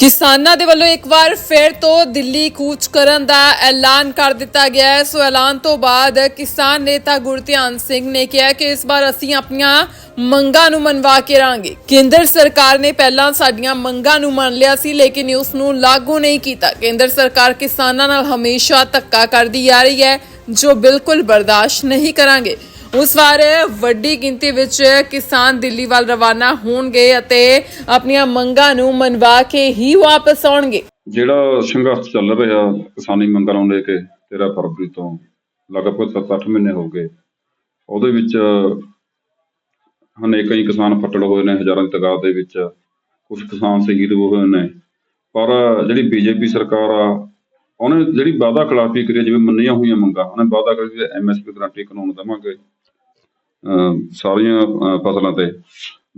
ਕਿਸਾਨਾਂ ਦੇ ਵੱਲੋਂ ਇੱਕ ਵਾਰ ਫਿਰ ਤੋਂ ਦਿੱਲੀ ਕੂਚ ਕਰਨ ਦਾ ਐਲਾਨ ਕਰ ਦਿੱਤਾ ਗਿਆ ਹੈ। ਸੋ ਐਲਾਨ ਤੋਂ ਬਾਅਦ ਕਿਸਾਨ ਨੇਤਾ ਗੁਰਧਿਆਨ ਸਿੰਘ ਨੇ ਕਿਹਾ ਕਿ ਇਸ ਵਾਰ ਅਸੀਂ ਆਪਣੀਆਂ ਮੰਗਾਂ ਨੂੰ ਮਨਵਾ ਕੇ ਰਾਂਗੇ ਕੇਂਦਰ ਸਰਕਾਰ ਨੇ ਪਹਿਲਾਂ ਸਾਡੀਆਂ ਮੰਗਾਂ ਨੂੰ ਮੰਨ ਲਿਆ ਸੀ, ਲੇਕਿਨ ਉਸ ਨੂੰ ਲਾਗੂ ਨਹੀਂ ਕੀਤਾ। ਕੇਂਦਰ ਸਰਕਾਰ ਕਿਸਾਨਾਂ ਨਾਲ ਹਮੇਸ਼ਾ ਧੱਕਾ ਕਰਦੀ ਆ ਰਹੀ ਹੈ, ਜੋ ਬਿਲਕੁਲ ਬਰਦਾਸ਼ਤ ਨਹੀਂ ਕਰਾਂਗੇ। ਉਸ ਵਾਰ ਵੱਡੀ ਗਿਣਤੀ ਵਿੱਚ ਕਿਸਾਨ ਦਿੱਲੀ ਵੱਲ ਰਵਾਨਾ ਹੋਣਗੇ ਅਤੇ ਆਪਣੀਆਂ ਮੰਗਾਂ ਨੂੰ ਮਨਵਾ ਕੇ ਹੀ ਵਾਪਸ ਆਉਣਗੇ। ਜਿਹੜਾ ਸੰਘਰਸ਼ ਚੱਲ ਰਿਹਾ, ਕਿਸਾਨੀ ਮੰਗਾਂ ਨੂੰ ਲੈ ਕੇ 13 ਫਰਵਰੀ ਤੋਂ ਲਗਭਗ 7-8 ਮਹੀਨੇ ਹੋ ਗਏ। ਉਹਦੇ ਵਿੱਚ ਅਨੇਕਾਂ ਹੀ ਕਿਸਾਨ ਫੱਟੜ ਹੋਏ ਨੇ, ਹਜ਼ਾਰਾਂ ਦੀ ਤਾਦਾਦ ਦੇ ਵਿੱਚ ਕੁਝ ਕਿਸਾਨ ਸ਼ਹੀਦ ਹੋਏ ਨੇ। ਪਰ ਜਿਹੜੀ ਬੀਜੇਪੀ ਸਰਕਾਰ ਆ, ਉਹਨੇ ਜਿਹੜੀ ਵਾਅਦਾ ਖਿਲਾਫੀ ਕਰੀ ਜਿਵੇਂ ਮੰਨੀਆਂ ਹੋਈਆਂ ਮੰਗਾਂ, ਉਹਨੇ ਵਾਅਦਾ ਕਰੀ ਐਮਐਸਪੀ ਗਰੰਟੀ ਕਾਨੂੰਨ ਦੇਵਾਂਗੇ। ਅਹ ਸਾਰੀਆਂ ਫਸਲਾਂ ਤੇ।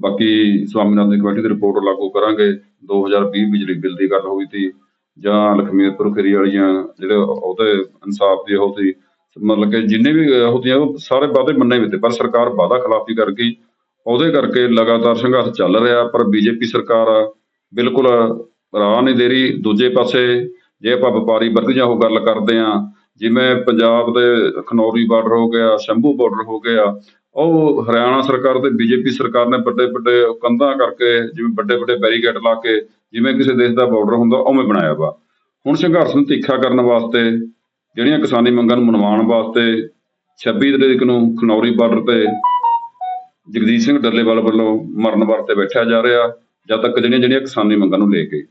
ਬਾਕੀ ਸਵਾਮੀਨਾਥਨ ਕਮੇਟੀ ਦੀ ਰਿਪੋਰਟ ਲਾਗੂ ਕਰਾਂਗੇ। 2020 ਬਿਜਲੀ ਬਿੱਲ ਦੀ ਗੱਲ ਹੋਈ ਸੀ। ਜਾਂ ਲਖਮੀਰਪੁਰ ਖੇਰੀ ਵਾਲੀਆਂ ਜਿਹੜੇ ਉਹਦੇ ਇਨਸਾਫ ਦੀ ਉਹ ਸੀ। ਮਤਲਬ ਕਿ ਜਿੰਨੇ ਵੀ ਉਹ ਉਹ ਸਾਰੇ ਵਾਅਦੇ ਮੰਨੇ ਵੀ ਤੇ, ਪਰ ਸਰਕਾਰ ਵਾਅਦਾ ਖਿਲਾਫੀ ਕਰ ਗਈ। ਉਹਦੇ ਕਰਕੇ ਲਗਾਤਾਰ ਸੰਘਰਸ਼ ਚੱਲ ਰਿਹਾ, ਪਰ ਬੀਜੇਪੀ ਸਰਕਾਰ ਬਿਲਕੁਲ ਰਾਹ ਨਹੀਂ ਦੇ ਰਹੀ। ਦੂਜੇ ਪਾਸੇ ਜੇ ਆਪਾਂ ਵਪਾਰੀ ਵਰਗ ਜਾਂ ਉਹ ਗੱਲ ਕਰਦੇ ਆ ਜਿਵੇਂ ਪੰਜਾਬ ਦੇ ਖਨੌਰੀ ਬਾਰਡਰ ਹੋ ਗਿਆ, ਸ਼ੰਭੂ ਬਾਰਡਰ ਹੋ ਗਿਆ ਉਹ ਹਰਿਆਣਾ ਸਰਕਾਰ ਤੇ ਬੀਜੇਪੀ ਸਰਕਾਰ ਨੇ ਵੱਡੇ ਵੱਡੇ ਕੰਧਾਂ ਕਰਕੇ, ਜਿਵੇਂ ਵੱਡੇ ਵੱਡੇ ਬੈਰੀਕੇਡ ਲਾ ਕੇ, ਜਿਵੇਂ ਕਿਸੇ ਦੇਸ਼ ਦਾ ਬਾਰਡਰ ਹੁੰਦਾ, ਉਵੇਂ ਬਣਾਇਆ ਵਾ। ਹੁਣ ਸੰਘਰਸ਼ ਨੂੰ ਤਿੱਖਾ ਕਰਨ ਵਾਸਤੇ, ਜਿਹੜੀਆਂ ਕਿਸਾਨੀ ਮੰਗਾਂ ਨੂੰ ਮਨਵਾਉਣ ਵਾਸਤੇ 26 ਤਰੀਕ ਨੂੰ ਖਨੌਰੀ ਬਾਰਡਰ ਤੇ ਜਗਦੀਪ ਸਿੰਘ ਡੱਲੇਵਾਲ ਵੱਲੋਂ ਮਰਨ ਵਰਤੇ ਬੈਠਿਆ ਜਾ ਰਿਹਾ, ਜਦ ਤੱਕ ਜਿਹੜੀਆਂ ਜਿਹੜੀਆਂ ਕਿਸਾਨੀ ਮੰਗਾਂ ਨੂੰ ਲੈ ਕੇ।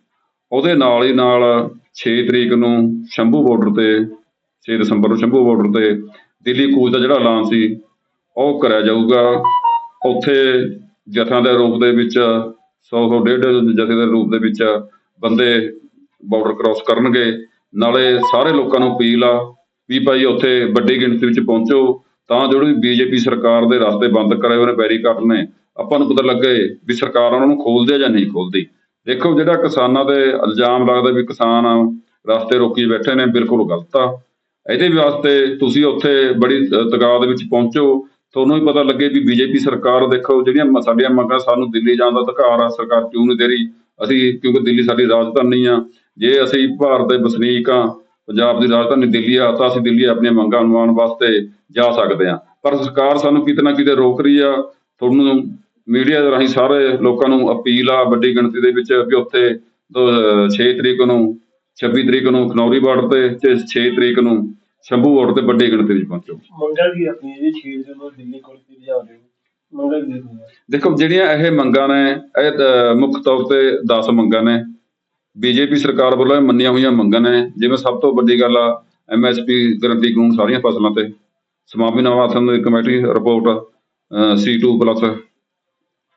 ਉਹਦੇ ਨਾਲ ਹੀ ਨਾਲ 6 ਤਰੀਕ ਨੂੰ ਸ਼ੰਭੂ ਬਾਰਡਰ ਤੇ 6 ਦਸੰਬਰ ਨੂੰ ਸ਼ੰਭੂ ਬਾਰਡਰ ਤੇ, ਦਿੱਲੀ ਕੂਚ ਦਾ ਜਿਹੜਾ ਐਲਾਨ ਸੀ ਉਹ ਕਰਿਆ ਜਾਊਗਾ। ਉੱਥੇ ਜਥਿਆਂ ਦੇ ਰੂਪ ਦੇ ਵਿੱਚ 100 100 ਡੇਢ ਜਥੇ ਦੇ ਰੂਪ ਦੇ ਵਿੱਚ ਬੰਦੇ ਬਾਰਡਰ ਕ੍ਰਾਸ ਕਰਨਗੇ। ਨਾਲੇ ਸਾਰੇ ਲੋਕਾਂ ਨੂੰ ਅਪੀਲ ਆ ਵੀ ਭਾਈ ਉੱਥੇ ਵੱਡੀ ਗਿਣਤੀ ਵਿੱਚ ਪਹੁੰਚੋ ਤਾਂ ਜਿਹੜੀ ਬੀਜੇਪੀ ਸਰਕਾਰ ਦੇ ਰਸਤੇ ਬੰਦ ਕਰਾਏ ਉਹਨੇ ਨੇ ਬੈਰੀਕੇਡ ਨੇ ਆਪਾਂ ਨੂੰ ਪਤਾ ਲੱਗੇ ਵੀ ਸਰਕਾਰ ਉਹਨਾਂ ਨੂੰ ਖੋਲਦੀ ਆ ਜਾਂ ਨਹੀਂ ਖੋਲਦੀ। ਦੇਖੋ ਜਿਹੜਾ ਕਿਸਾਨਾਂ ਦੇ ਇਲਜ਼ਾਮ ਲੱਗਦਾ ਵੀ ਕਿਸਾਨ ਰਸਤੇ ਰੋਕੀ ਬੈਠੇ ਨੇ ਬਿਲਕੁਲ ਗਲਤ ਆ। ਇਹਦੇ ਵਾਸਤੇ ਤੁਸੀਂ ਉੱਥੇ ਬੜੀ ਅ, ਵਿੱਚ ਪਹੁੰਚੋ। ਤੁਹਾਨੂੰ ਵੀ ਪਤਾ ਲੱਗੇ ਵੀ ਬੀਜੇਪੀ ਸਰਕਾਰ, ਦੇਖੋ ਜਿਹੜੀਆਂ ਸਾਡੀਆਂ ਮੰਗਾਂ ਸਾਨੂੰ ਦਿੱਲੀ ਜਾਣ ਦਾ ਅਧਿਕਾਰ ਆ, ਸਰਕਾਰ ਕਿਉਂ ਨਹੀਂ ਦੇ ਰਹੀ? ਅਸੀਂ, ਕਿਉਂਕਿ ਦਿੱਲੀ ਸਾਡੀ ਰਾਜਧਾਨੀ ਆ। ਜੇ ਅਸੀਂ ਭਾਰਤ ਦੇ ਵਸਨੀਕ ਆ, ਪੰਜਾਬ ਦੀ ਰਾਜਧਾਨੀ ਦਿੱਲੀ ਆ, ਤਾਂ ਅਸੀਂ ਦਿੱਲੀ ਆਪਣੀਆਂ ਮੰਗਾਂ ਮਨਵਾਉਣ ਵਾਸਤੇ ਜਾ ਸਕਦੇ ਆ। ਪਰ ਸਰਕਾਰ ਸਾਨੂੰ ਕਿਤੇ ਨਾ ਕਿਤੇ ਰੋਕ ਰਹੀ ਆ। ਤੁਹਾਨੂੰ ਮੀਡੀਆ ਦੇ ਰਾਹੀਂ ਸਾਰੇ ਲੋਕਾਂ ਨੂੰ ਅਪੀਲ ਆ, ਵੱਡੀ ਗਿਣਤੀ ਦੇ ਵਿੱਚ ਵੀ ਉੱਥੇ 6 ਤਰੀਕ ਨੂੰ 26 ਤਰੀਕ ਨੂੰ ਖਨੌਰੀ ਬਾਰਡਰ ਤੇ ਤੇ 6 ਤਰੀਕ ਨੂੰ ਸ਼ੰਭੂ ਬਾਰਡਰ ਤੇ ਵੱਡੀ ਗਿਣਤੀ ਵਿੱਚ ਪਹੁੰਚੋ। ਮੰਗਾ ਵੀ ਆਪਣੀ? ਜੀ ਛੇ ਦਿਨ ਨੂੰ ਦਿੱਲੀ ਕੋਲ ਕੀ ਜਾ ਰਹੇ ਮੰਗਾ ਵੀ ਦੇਖੋ ਜਿਹੜੀਆਂ ਇਹ ਮੰਗਾਂ ਨੇ ਇਹ ਮੁੱਖ ਤੌਰ ਤੇ 10 ਮੰਗਾਂ ਨੇ। ਬੀਜੇਪੀ ਸਰਕਾਰ ਵੱਲੋਂ ਇਹ ਮੰਨੀਆਂ ਹੋਈਆਂ ਮੰਗਾਂ ਨੇ। ਜਿਵੇਂ ਸਭ ਤੋਂ ਵੱਡੀ ਗੱਲ ਆ ਐਮਐਸਪੀ ਗਰੰਟੀ ਕਾਨੂੰਨ ਸਾਰੀਆਂ ਫਸਲਾਂ ਤੇ। ਸਮਾਮੀਨਾਥਨ ਦੀ ਕਮੇਟੀ ਰਿਪੋਰਟ C2 ਪਲੱਸ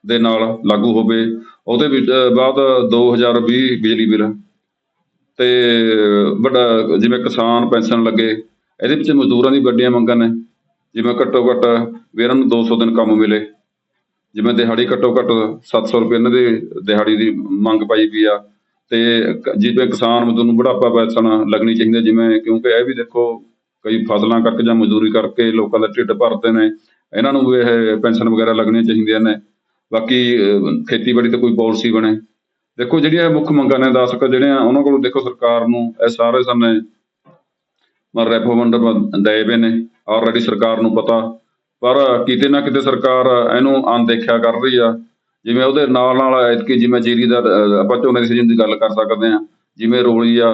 ਦੇ ਨਾਲ ਲਾਗੂ ਹੋਵੇ। ਉਹਦੇ ਵਿੱਚ ਬਾਅਦ 2020 ਬਿਜਲੀ ਬਿੱਲ। ਤੇ ਵੱਡਾ ਜਿਵੇਂ ਕਿਸਾਨ ਪੈਨਸ਼ਨ ਲੱਗੇ ਇਹਦੇ ਵਿੱਚ ਮਜ਼ਦੂਰਾਂ ਦੀ ਵੱਡੀਆਂ ਮੰਗਾਂ ਨੇ। ਜਿਵੇਂ ਘੱਟੋ ਘੱਟ ਵੀ ਇਹਨਾਂ ਨੂੰ 200 ਦਿਨ ਕੰਮ ਮਿਲੇ। ਜਿਵੇਂ ਦਿਹਾੜੀ ਘੱਟੋ ਘੱਟ 700 ਰੁਪਏ ਇਹਨਾਂ ਦੀ ਦਿਹਾੜੀ ਦੀ ਮੰਗ ਪਾਈ ਪਈ ਆ। ਤੇ ਜਿਵੇਂ ਕਿਸਾਨ ਮਜ਼ਦੂਰ ਨੂੰ ਬੁਢਾਪਾ ਪੈਨਸ਼ਨ ਲੱਗਣੀ ਚਾਹੀਦੀ ਹੈ ਜਿਵੇਂ ਕਿਉਂਕਿ ਇਹ ਵੀ ਦੇਖੋ, ਕਈ ਫਸਲਾਂ ਕਰਕੇ ਜਾਂ ਮਜ਼ਦੂਰੀ ਕਰਕੇ ਲੋਕਾਂ ਦਾ ਢਿੱਡ ਭਰਦੇ ਨੇ। ਇਹਨਾਂ ਨੂੰ ਵੀ ਇਹ ਪੈਨਸ਼ਨ ਵਗੈਰਾ ਲੱਗਣੀਆਂ ਚਾਹੀਦੀਆਂ ਨੇ। ਬਾਕੀ ਖੇਤੀਬਾੜੀ ਤੇ ਕੋਈ ਪਾਲਿਸੀ ਬਣੇ। ਦੇਖੋ ਜਿਹੜੀਆਂ ਮੁੱਖ ਮੰਗਾਂ ਨੇ ਦਸ ਕੁ ਜਿਹੜੀਆਂ, ਉਹਨਾਂ ਕੋਲ ਦੇਖੋ ਸਰਕਾਰ ਨੂੰ, ਇਹ ਸਾਰੇ ਸਾਹਮਣੇ ਮਰ ਰੈਫੋਮੰਡ ਦਏ ਪਏ ਨੇ ਆਲਰੇਡੀ ਸਰਕਾਰ ਨੂੰ ਪਤਾ। ਪਰ ਕਿਤੇ ਨਾ ਕਿਤੇ ਸਰਕਾਰ ਇਹਨੂੰ ਅਣਦੇਖਿਆ ਕਰ ਰਹੀ ਆ। ਜਿਵੇਂ ਉਹਦੇ ਨਾਲ ਨਾਲ ਐਤਕੀ ਜਿਵੇਂ ਜੀਰੀ ਦਾ ਆਪਾਂ ਝੋਨੇ ਦੀ ਸੀਜ਼ਨ ਦੀ ਗੱਲ ਕਰ ਸਕਦੇ ਆ ਜਿਵੇਂ ਰੋਲੀ ਆ,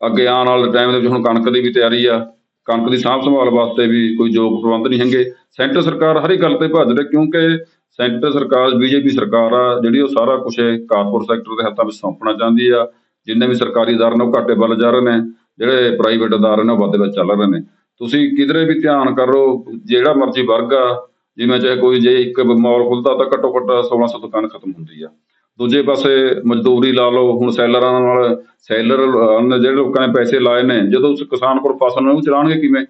ਅੱਗੇ ਆਉਣ ਵਾਲੇ ਟਾਈਮ ਦੇ ਵਿੱਚ ਹੁਣ ਕਣਕ ਦੀ ਵੀ ਤਿਆਰੀ ਆ। ਕਣਕ ਦੀ ਸਾਂਭ ਸੰਭਾਲ ਵਾਸਤੇ ਵੀ ਕੋਈ ਯੋਗ ਪ੍ਰਬੰਧ ਨਹੀਂ ਹੈਗੇ। ਸੈਂਟਰ ਸਰਕਾਰ ਹਰ ਇੱਕ ਗੱਲ ਤੇ ਭੱਜ ਰਹੀ ਕਿਉਂਕਿ ਸੈਂਟਰ ਸਰਕਾਰ, ਬੀਜੇਪੀ ਸਰਕਾਰ ਆ, ਜਿਹੜੀ ਉਹ ਸਾਰਾ ਕੁਝ ਕਾਰਪੋਰੇਟ ਸੈਕਟਰ ਦੇ ਹੱਥਾਂ ਵਿੱਚ ਸੌਂਪਣਾ ਚਾਹੁੰਦੀ ਆ। ਜਿੰਨੇ ਵੀ ਸਰਕਾਰੀ ਅਦਾਰੇ ਨੇ ਉਹ ਘਾਟੇ ਵੱਲ ਜਾ ਰਹੇ ਨੇ। ਜਿਹੜੇ ਪ੍ਰਾਈਵੇਟ ਅਦਾਰੇ ਨੇ ਉਹ ਵਾਧੇ ਵਿੱਚ ਚੱਲ ਰਹੇ ਨੇ। ਤੁਸੀਂ ਕਿਧਰੇ ਵੀ ਧਿਆਨ ਕਰੋ, ਜਿਹੜਾ ਮਰਜ਼ੀ ਵਰਗ ਆ, ਜਿਵੇਂ ਚਾਹੇ ਕੋਈ ਜੇ ਇੱਕ ਮਾਲ ਖੁੱਲਦਾ ਤਾਂ ਘੱਟੋ ਘੱਟ 1600 ਦੁਕਾਨ ਖਤਮ ਹੁੰਦੀ ਆ। ਦੂਜੇ ਪਾਸੇ ਮਜ਼ਦੂਰੀ ਲਾ ਲਓ, ਹੁਣ ਸੈਲਰਾਂ ਨਾਲ ਸੈਲਰ ਜਿਹੜੇ ਲੋਕਾਂ ਨੇ ਪੈਸੇ ਲਾਏ ਨੇ, ਜਦੋਂ ਉਸ ਕਿਸਾਨ ਕੋਲ ਫਸਲ ਨੂੰ ਚਲਾਉਣਗੇ ਕਿਵੇਂ?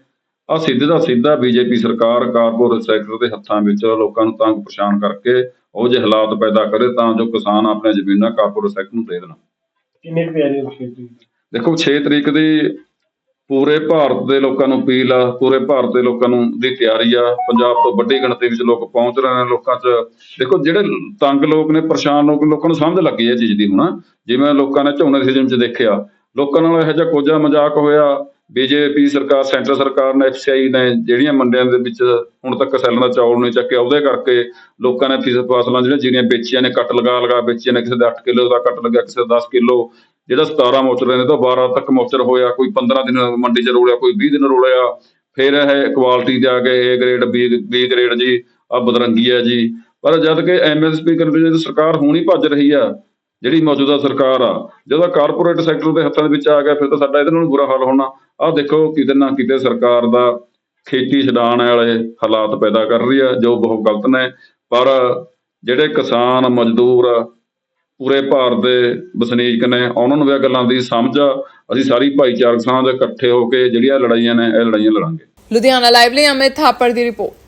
ਆ ਸਿੱਧੇ ਦਾ ਸਿੱਧਾ ਬੀਜੇਪੀ ਸਰਕਾਰ ਕਾਰਪੋਰੇਟ ਸੈਕਟਰ ਦੇ ਹੱਥਾਂ ਵਿੱਚ ਲੋਕਾਂ ਨੂੰ ਤੰਗ ਪਰੇਸ਼ਾਨ ਕਰਕੇ ਉਹ ਜਿਹੇ ਹਾਲਾਤ ਪੈਦਾ ਕਰੇ ਤਾਂ ਜੋ ਕਿਸਾਨ ਆਪਣੀਆਂ ਜ਼ਮੀਨਾਂ ਕਾਰਪੋਰੇਟ ਸੈਕਟਰ ਨੂੰ ਦੇ ਦੇਣ। ਕਿੰਨੇ ਪਿਆਰੇ ਹੋ ਦੇਖੋ 6 ਤਰੀਕ ਦੀ ਪੂਰੇ ਭਾਰਤ ਦੇ ਲੋਕਾਂ ਨੂੰ ਅਪੀਲ ਆ, ਪੂਰੇ ਭਾਰਤ ਦੇ ਲੋਕਾਂ ਨੂੰ ਦੀ ਤਿਆਰੀ ਆ। ਪੰਜਾਬ ਤੋਂ ਵੱਡੀ ਗਿਣਤੀ ਵਿੱਚ ਲੋਕ ਪਹੁੰਚ ਰਹੇ ਨੇ ਲੋਕਾਂ 'ਚ। ਦੇਖੋ ਜਿਹੜੇ ਤੰਗ ਲੋਕ ਨੇ, ਪਰੇਸ਼ਾਨ ਲੋਕ, ਲੋਕਾਂ ਨੂੰ ਸਮਝ ਲੱਗੀ ਇਹ ਚੀਜ਼ ਦੀ ਹੁਣ। ਜਿਵੇਂ ਲੋਕਾਂ ਨੇ ਝੋਨੇ ਦੇ ਸੀਜ਼ਨ 'ਚ ਦੇਖਿਆ, ਲੋਕਾਂ ਨਾਲ ਇਹੋ ਜਿਹਾ ਕੋਝਾ ਮਜ਼ਾਕ ਹੋਇਆ। ਬੀਜੇਪੀ ਸਰਕਾਰ, ਸੈਂਟਰ ਸਰਕਾਰ ਨੇ ਐਫਸੀਆਈ ਨੇ ਜਿਹੜੀਆਂ ਮੰਡੀਆਂ ਦੇ ਵਿੱਚ ਹੁਣ ਤੱਕ ਸੈੱਲਾਂ ਦਾ ਚੌਲ ਨਹੀਂ ਚੱਕਿਆ, ਉਹਦੇ ਕਰਕੇ ਲੋਕਾਂ ਨੇ ਫਸਲਾਂ ਜਿਹੜੀਆਂ ਜਿਹੜੀਆਂ ਵੇਚੀਆਂ ਨੇ, ਕੱਟ ਲਗਾ ਲਗਾ ਵੇਚੀਆਂ ਨੇ, ਕਿਸੇ ਦਾ 8 ਕਿਲੋ ਦਾ ਕੱਟ ਲੱਗਿਆ, ਕਿਸੇ ਦਾ 10 ਕਿਲੋ। ਜਿਹੜਾ 17 ਮੋਚਰ ਨੇ ਤੋਂ 12 ਤੱਕ ਮੋਚਰ ਹੋਇਆ, ਕੋਈ 15 ਦਿਨ ਮੰਡੀ 'ਚ ਰੋਲਿਆ, ਕੋਈ 20 ਦਿਨ ਰੋਲਿਆ। ਫਿਰ ਇਹ ਕੁਆਲਿਟੀ ਦੇ ਆ ਗਏ A grade B B grade ਜੀ ਆ ਬਦਰੰਗੀ ਆ ਜੀ। ਪਰ ਜਦ ਕਿ ਐਮਐਸਪੀ ਕਰਨ ਸਰਕਾਰ ਹੁਣ ਹੀ ਭੱਜ ਰਹੀ ਆ, ਜਿਹੜੀ ਮੌਜੂਦਾ ਸਰਕਾਰ ਆ, ਜਦੋਂ ਕਾਰਪੋਰੇਟ ਸੈਕਟਰ ਦੇ ਹੱਥਾਂ ਦੇ ਵਿੱਚ ਆ ਗਿਆ, ਫਿਰ ਤਾਂ ਸਾਡਾ ਇਹਦੇ ਨਾਲ ਬੁਰਾ ਹਾਲ ਹੋਣਾ। ਆਹ ਦੇਖੋ ਕਿਤੇ ਨਾ ਕਿਤੇ ਸਰਕਾਰ ਦਾ ਖੇਤੀ ਛਡਾਣ ਵਾਲੇ ਹਾਲਾਤ ਪੈਦਾ ਕਰ ਰਹੀ ਆ, ਜੋ ਬਹੁਤ ਗਲਤ ਨੇ। ਪਰ ਜਿਹੜੇ ਕਿਸਾਨ, ਮਜ਼ਦੂਰ ਪੂਰੇ ਭਾਰਤ ਦੇ ਵਸਨੀਕ ਨੇ, ਉਹਨਾਂ ਨੂੰ ਵੀ ਇਹ ਗੱਲਾਂ ਦੀ ਸਮਝ ਆ। ਅਸੀਂ ਸਾਰੀ ਭਾਈਚਾਰਕ ਸਾਂਝ ਇਕੱਠੇ ਹੋ ਕੇ ਜਿਹੜੀਆਂ ਲੜਾਈਆਂ ਨੇ, ਇਹ ਲੜਾਈਆਂ ਲੜਾਂਗੇ। ਲੁਧਿਆਣਾ ਲਾਈਵ ਲਈ ਅਮਿਤ ਥਾਪੜ ਦੀ ਰਿਪੋਰਟ।